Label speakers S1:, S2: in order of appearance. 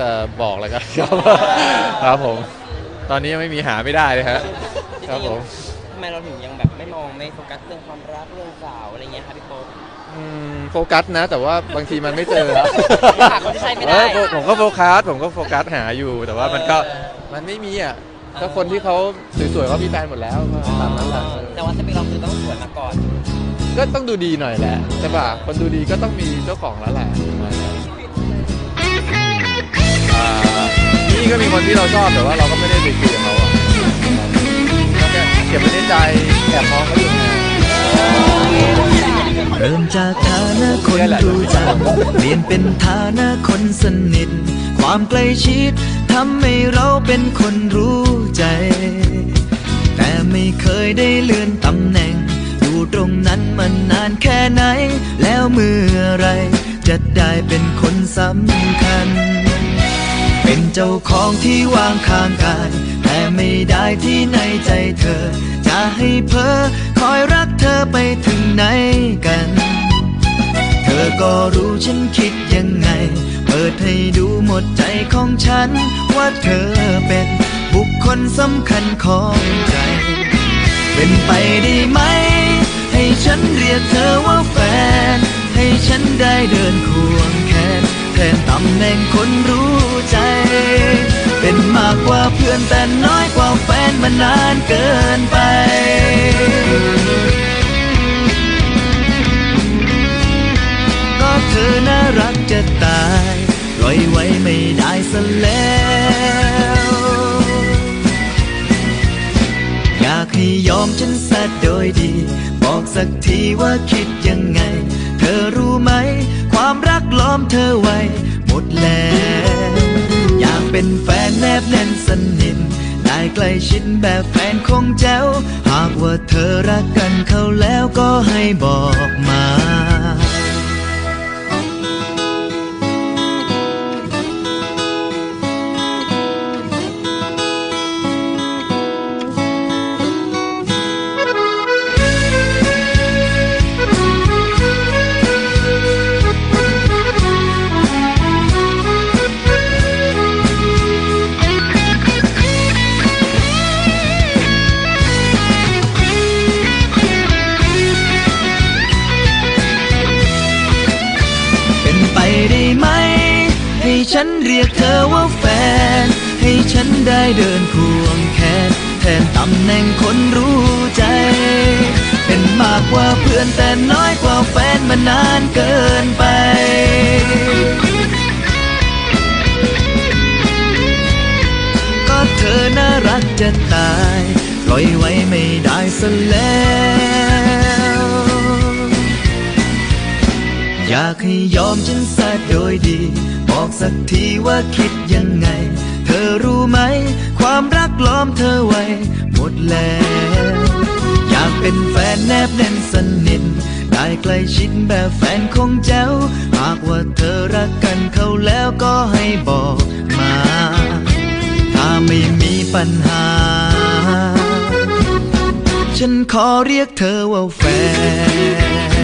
S1: จะบอกแล้วกันครับ ครับผม ตอนนี้ยังไม่มีหาไม่ได้เลยฮะครับผม
S2: ทำไมเราถึงยังแบบไม่มองไม่โฟกัสเรื่องความรักเรื่องสาวอะไรเงี้ยครับพี่โป๊ป
S1: อืมโฟกัสนะ แต่ว่าบางทีมันไม่เจอ
S2: หาคนที่ใช่ไม่ได้
S1: เออผมก็โฟกัสผมก็โฟกัสหาอยู่ แต่ว่ามันก็มันไม่มีอะก็คนที่เขาสวยๆเขามีแฟนหมดแล้วก็ตามนั้นแหละ
S2: แต่ว่าสเปคเราคือต้องสวยมาก่อน
S1: ก็ต้องดูดีหน่อยแหละใช่ป่ะคนดูดีก็ต้องมีเจ้าของแล้วแหละประมาณนั้นอ่า นี่ก็มีคนที่เราชอบแต่ว่าเราก็ไม่ได้ไปคุยกับเขาอะก็แค่เก็บไว้ในใจแอบมองเขาอยู่นะ
S3: เริ่มจากฐานะคนรู้จักเปลี่ยนเป็นฐานะคนสนิท ความใกล้ชิดทำให้เราเป็นคนรู้ใจ แต่ไม่เคยได้เลื่อนตำแหน่ง อยู่ตรงนั้นมานนานแค่ไหน แล้วเมื่อไรจะได้เป็นคนสำคัญ เป็นเจ้าของที่วางข้างกายแต่ไม่ได้ที่ในใจเธอ จะให้เพอคอยรักเธอไปถึงไหนกัน เธอก็รู้ฉันคิดยังไง เปิดให้ดูหมดใจของฉัน ว่าเธอเป็นบุคคลสำคัญของใจ เป็นไปได้ไหม ให้ฉันเรียกเธอว่าแฟน ให้ฉันได้เดินควงแขนแทนตำแหน่งคนรู้ากกว่าเพื่อนแต่น้อยกว่าแฟนมานานเกินไปก็เธอน่ารักจะตายปล่อยไว้ไม่ได้ซะแล้วอยากให้ยอมฉันสักโดยดี บอกสักทีว่าคิดยังไง เธอรู้ไหม ความรักล้อมเธอไว้ หมดแล้ว อยากเป็นแฟน แนบแน่นสนิทได้ใกล้ชิดแบบแฟนคงแจ้ว หากว่าเธอรักกันเขาแล้วก็ให้บอกมา ฉันเรียกเธอว่าแฟน ให้ฉันได้เดินควงแขนแทนตำแหน่งคนรู้ใจ เป็นมากกว่าเพื่อนแต่น้อยกว่าแฟนมานานเกินไปก็เธอน่ารักจะตายปล่อยไว้ไม่ได้ซะแล้วอยากให้ยอมฉันสักโดยดี บอกสักทีว่าคิดยังไง เธอรู้ไหม ความรักล้อมเธอไว้ หมดแล้ว อยากเป็นแฟนแนบแน่นสนิทได้ใกล้ชิดแบบแฟนคงแจ๋วหากว่าเธอรักกันเขาแล้วก็ให้บอกมา ถ้าไม่มีปัญหา ฉันขอเรียกเธอว่าแฟน